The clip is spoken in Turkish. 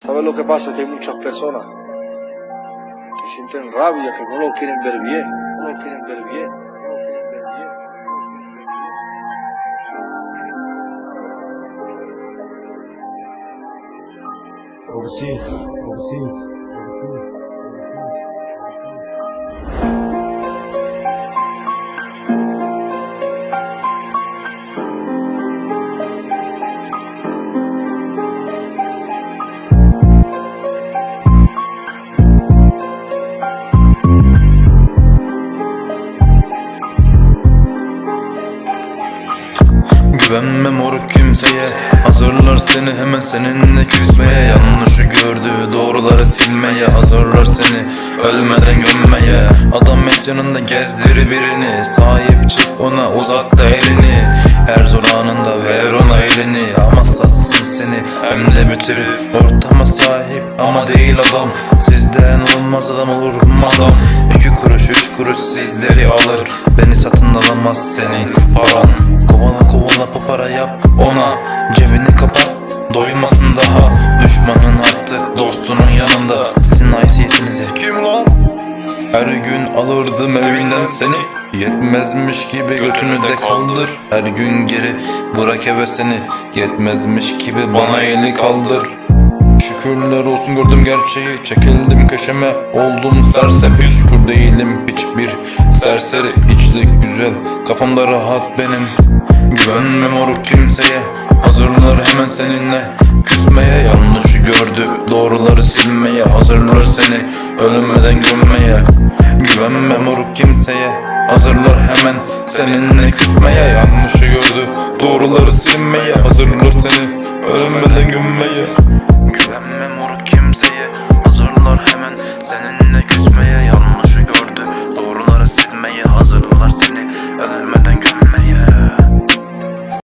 ¿Sabes lo que pasa? Que hay muchas personas que sienten rabia, que no lo quieren ver bien, no lo quieren ver bien, no lo quieren ver bien. bien. Overseas, overseas, overseas. Güvenme moruk kimseye. Hazırlar seni hemen seninle küsmeye. Yanlışı gördü doğruları silmeye. Hazırlar seni ölmeden gömmeye. Adam et yanında gezdir birini. Sahip çık ona uzat da elini. Her zor anında ver ona elini. Ama satsın seni. Hem de bitirip Ortama sahip ama değil adam. Sizden olmaz adam olur adam? İki kuruş üç kuruş sizleri alır. Beni satın alamaz senin paran. Kovala daha Düşmanın artık dostunun yanında. Sizin haysiyetinizi Kim lan? Her gün alırdım evinden seni. Yetmezmiş gibi götünü de kaldır. Her gün geri bırak eve seni. Yetmezmiş gibi bana eli kaldır. Şükürler olsun gördüm gerçeği. Çekildim köşeme oldum sersefil Şükür değilim hiçbir serseri. İçlik güzel kafamda rahat benim. Güvenme moruk kimseye Hazırlar hemen seninle. Küsmeye yanlışı gördü. Doğruları silmeye Hazırlar seni. Ölmeden gömmeye. Güvenme moruk kimseye. Hazırlar hemen seninle. Küsmeye Yanlışı gördü. Doğruları silmeye